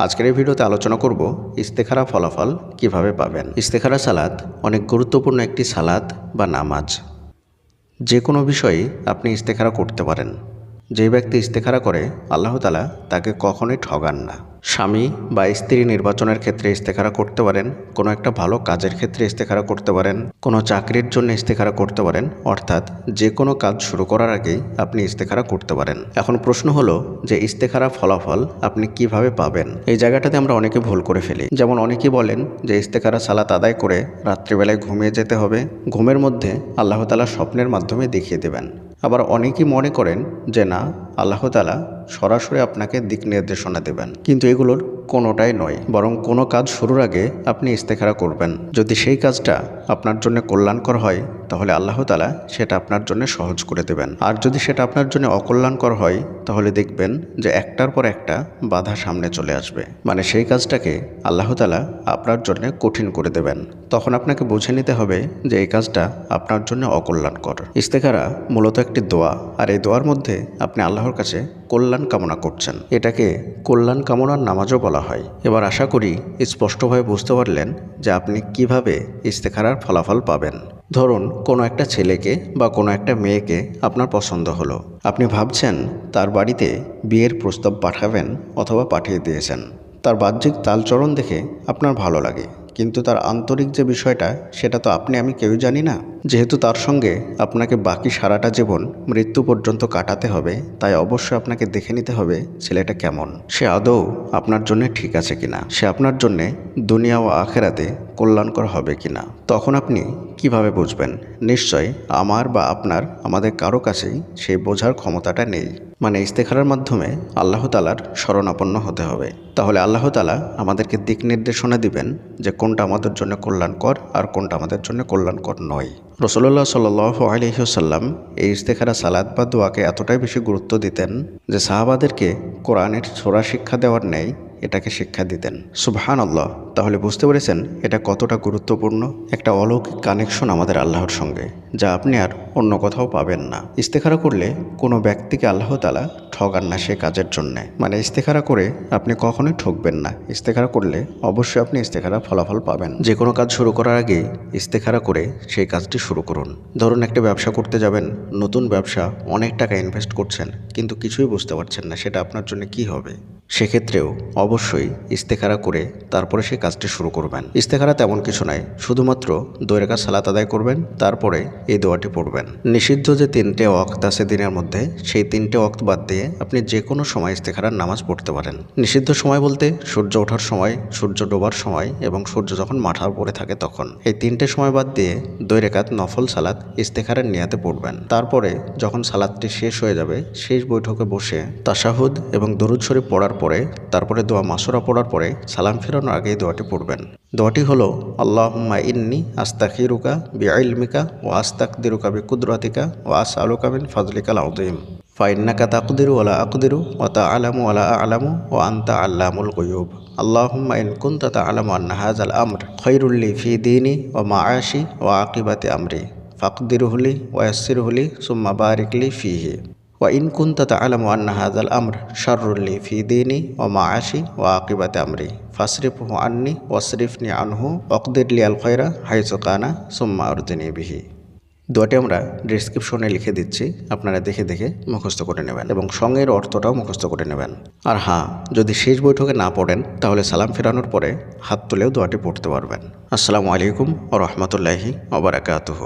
আজকের এই ভিডিওতে আলোচনা করব ইস্তেখারা ফলাফল কীভাবে পাবেন। ইস্তেখারা সালাত অনেক গুরুত্বপূর্ণ একটি সালাত বা নামাজ। যে কোনো বিষয়ে আপনি ইস্তেখারা করতে পারেন। যে ব্যক্তি ইস্তেখারা করে, আল্লাহ তালা তাকে কখনোই ঠগান না। স্বামী বা স্ত্রী নির্বাচনের ক্ষেত্রে ইস্তেখারা করতে পারেন, কোনো একটা ভালো কাজের ক্ষেত্রে ইস্তেখারা করতে পারেন, কোনো চাকরির জন্য ইস্তেখারা করতে পারেন, অর্থাৎ যে কোনো কাজ শুরু করার আগেই আপনি ইস্তেখারা করতে পারেন। এখন প্রশ্ন হলো যে ইস্তেখারা ফলাফল আপনি কীভাবে পাবেন? এই জায়গাটাতে আমরা অনেকে ভুল করে ফেলি। যেমন অনেকেই বলেন যে ইস্তেখারা সালাত আদায় করে রাত্রিবেলায় ঘুমিয়ে যেতে হবে। ঘুমের মধ্যে আল্লাহ তালা স্বপ্নের মাধ্যমে দেখিয়ে দেবেন। আবার অনেকেই মনে করেন যে না, আল্লাহ তালা সরাসরি আপনাকে দিক নির্দেশনা দেবেন। কিন্তু এগুলোর কোনোটাই নয়, বরং কোনো কাজ শুরুর আগে আপনি ইস্তেখারা করবেন। যদি সেই কাজটা আপনার জন্য কল্যাণকর হয়, তাহলে আল্লাহ তালা সেটা আপনার জন্য সহজ করে দেবেন। আর যদি সেটা আপনার জন্য অকল্যাণকর হয়, তাহলে দেখবেন যে একটার পর একটা বাধা সামনে চলে আসবে। মানে সেই কাজটাকে আল্লাহ তালা আপনার জন্য কঠিন করে দেবেন। তখন আপনাকে বুঝে নিতে হবে যে এই কাজটা আপনার জন্য অকল্যাণকর। ইস্তেখারা মূলত একটি দোয়া, আর এই দোয়ার মধ্যে আপনি আল্লাহর কাছে কল্যাণ কামনা করছেন। এটাকে কল্যাণ কামনার নামাজও বলা হয়। এবার আশা করি স্পষ্টভাবে বুঝতে পারলেন যে আপনি কীভাবে ইস্তেখারার ফলাফল পাবেন। ধরুন, কোনো একটা ছেলেকে বা কোনো একটা মেয়েকে আপনার পছন্দ হলো। আপনি ভাবছেন, তার বাড়িতে বিয়ের প্রস্তাব পাঠাবেন অথবা পাঠিয়ে দিয়েছেন। তার বাহ্যিক তালচরণ দেখে আপনার ভালো লাগে। কিন্তু তার আন্তরিক যে বিষয়টা, সেটা তো আপনি, আমি কেউই জানি না। যেহেতু তার সঙ্গে আপনাকে বাকি সারাটা জীবন মৃত্যু পর্যন্ত কাটাতে হবে, তাই অবশ্যই আপনাকে দেখে নিতে হবে ছেলেটা কেমন। সে আদৌ আপনার জন্য ঠিক আছে কিনা? সে আপনার জন্যে দুনিয়া ও আখেরাতে কল্যাণকর হবে কিনা? তখন আপনি কীভাবে বুঝবেন? নিশ্চয় আমার বা আপনার, আমাদের কারও কাছেই সেই বোঝার ক্ষমতাটা নেই। মানে ইস্তেখারার মাধ্যমে আল্লাহ তালার শরণাপন্ন হতে হবে। তাহলে আল্লাহ তালা আমাদেরকে দিক নির্দেশনা দিবেন যে কোনটা আমাদের জন্য কল্যাণকর আর কোনটা আমাদের জন্য কল্যাণকর নয়। রসল্লাহ সাল আলহিহসাল্লাম এই ইস্তেখারা সালাদ বা দোয়াকে এতটাই বেশি গুরুত্ব দিতেন যে সাহাবাদেরকে কোরআনের ছোড়া শিক্ষা দেওয়ার নেই এটাকে শিক্ষা দিতেন। সুবহান আল্লাহ তাহলে বুঝতে পেরেছেন এটা কতটা গুরুত্বপূর্ণ একটা অলৌকিক কানেকশন আমাদের আল্লাহর সঙ্গে, যা আপনি আর অন্য কোথাও পাবেন না। ইস্তেখারা করলে কোনো ব্যক্তিকে আল্লাহ তালা ঠগান না সে কাজের জন্যে। মানে ইস্তেখারা করে আপনি কখনোই ঠকবেন না। ইস্তেখারা করলে অবশ্যই আপনি ইস্তেখারা ফলাফল পাবেন। যে কোনো কাজ শুরু করার আগে ইস্তেখারা করে সেই কাজটি শুরু করুন। ধরুন একটা ব্যবসা করতে যাবেন, নতুন ব্যবসা অনেক টাকা ইনভেস্ট করছেন, কিন্তু কিছুই বুঝতে পারছেন না সেটা আপনার জন্য কি হবে? সেক্ষেত্রেও অবশ্যই ইস্তেখারা করে তারপরে সেই কাজটি শুরু করবেন। ইস্তেখারা তেমন কিছু নয়, শুধুমাত্র দৈরেকা সালাত আদায় করবেন, তারপরে এই দোয়াটি পড়বেন। নিষিদ্ধ যে তিনটে অক্ত আছে দিনের মধ্যে, সেই তিনটে অক্ত বাদ দিয়ে আপনি যে কোনো সময় ইস্তেখারার নামাজ পড়তে পারেন। নিষিদ্ধ সময় বলতে সূর্য ওঠার সময়, সূর্য ডোবার সময় এবং সূর্য যখন মাথার উপরে থাকে তখন। এই তিনটে সময় বাদ দিয়ে দুই রেখাত নফল সালাত ইস্তেখারের নিয়াতে পড়বেন। তারপরে যখন সালাদটি শেষ হয়ে যাবে, শেষ বৈঠকে বসে তাশাহুদ এবং দরুদ শরীফ পড়ার পরে তারপরে দোয়া মাসুরা পড়ার পরে সালাম ফেরানোর আগে দোয়াটি পড়বেন। দোয়াটি হলো, আল্লাহুম্মা ইন্নি আস্তাখিরুকা বিআইলমিকা ও আস্তাকদিরুকা বি কুদরাতিকা ও আস আলুকা বিন ফাজলিকাল আউদিম ফাইন্নাকা তাকদিরু ওলা আকদিরু ও তা আলামু আলা আলামু ও আন্তা আল্লামুল গয়ুব। আল্লাহুম্মা ইন কুনতা তাআলামু আন্না আল আমর। খৈরুল্লি ফি দিনী ও মাআশি ও আকিবাতি আমরি। ফাকদিরুহলি ওয়াসিরুহলি সুম্মা বারিকলি ফিহি। ওয়াইন কুন্তাত আলম আন্না হাজাল আমর শারুল্লি ফি দিনী ও মা আশি ও আকিবাতে আমরি। ফাসরিফ হু আন্নি নি আনহু অকদিরলি আল খয়রা হাইসুকানা সুম্মা অর্দিনী বিহি। দোয়াটি আমরা ডিসক্রিপশনে লিখে দিচ্ছি, আপনারা দেখে দেখে মুখস্থ করে নেবেন এবং সঙ্গের অর্থটাও মুখস্থ করে নেবেন। আর হ্যাঁ যদি শেষ বৈঠকে না পড়েন, তাহলে সালাম ফেরানোর পরে হাত তুলেও দোয়াটি পড়তে পারবেন। আসসালামু আলাইকুম ও রহমতুল্লাহি ওবরাকাতহ